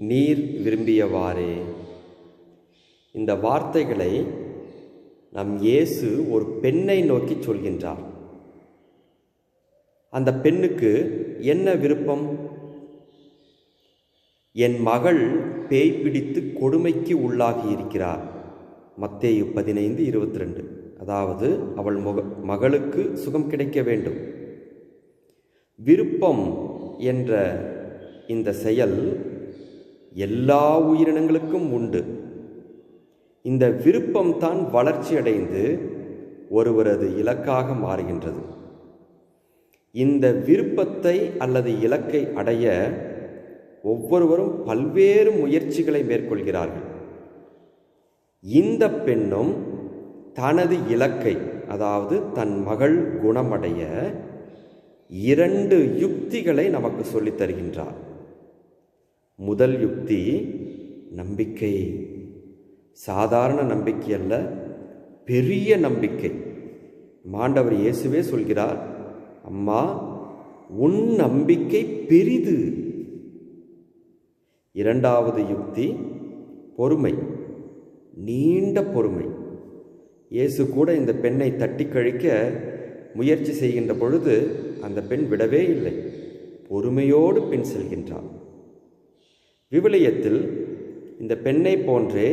நீர் விரும்பியவாறே. இந்த வார்த்தைகளை நம் இயேசு ஒரு பெண்ணை நோக்கி சொல்கின்றார். அந்த பெண்ணுக்கு என்ன விருப்பம்? என் மகள் பேய் பிடித்து கொடுமைக்கு உள்ளாகி இருக்கிறார். மத்தேயு பதினைந்து இருபத்தி ரெண்டு அதாவது அவள் முக மகளுக்கு சுகம் கிடைக்க வேண்டும். விருப்பம் என்ற இந்த செயல் எல்லா உயிரினங்களுக்கும் உண்டு. இந்த விருப்பம்தான் வளர்ச்சி அடைந்து ஒருவரது இலக்காக மாறுகின்றது. இந்த விருப்பத்தை அல்லது இலக்கை அடைய ஒவ்வொருவரும் பல்வேறு முயற்சிகளை மேற்கொள்கிறார்கள். இந்த பெண்ணும் தனது இலக்கை அதாவது தன் மகள் குணமடைய இரண்டு யுக்திகளை நமக்கு சொல்லித் தருகின்றார். முதல் யுக்தி நம்பிக்கை. சாதாரண நம்பிக்கை அல்ல பெரிய நம்பிக்கை. மாண்டவர் இயேசுவே சொல்கிறார் அம்மா உன் நம்பிக்கை பெரிது. இரண்டாவது யுக்தி பொறுமை நீண்ட பொறுமை. இயேசு கூட இந்த பெண்ணை தட்டி கழிக்க முயற்சி செய்கின்ற பொழுது அந்த பெண் விடவே இல்லை. பொறுமையோடு பின் செல்கின்றான். விவிலியத்தில் இந்த பெண்ணை போன்றே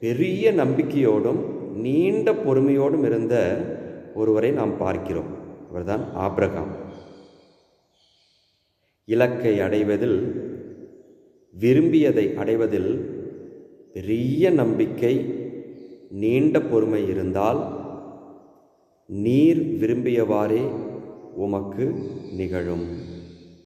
பெரிய நம்பிக்கையோடும் நீண்ட பொறுமையோடும் இருந்த ஒருவரை நாம் பார்க்கிறோம். அவர்தான் ஆப்ரகாம். இலக்கை அடைவதில் விரும்பியதை அடைவதில் பெரிய நம்பிக்கை நீண்ட பொறுமை இருந்தால் நீர் விரும்பியவாறே உமக்கு நிகழும்.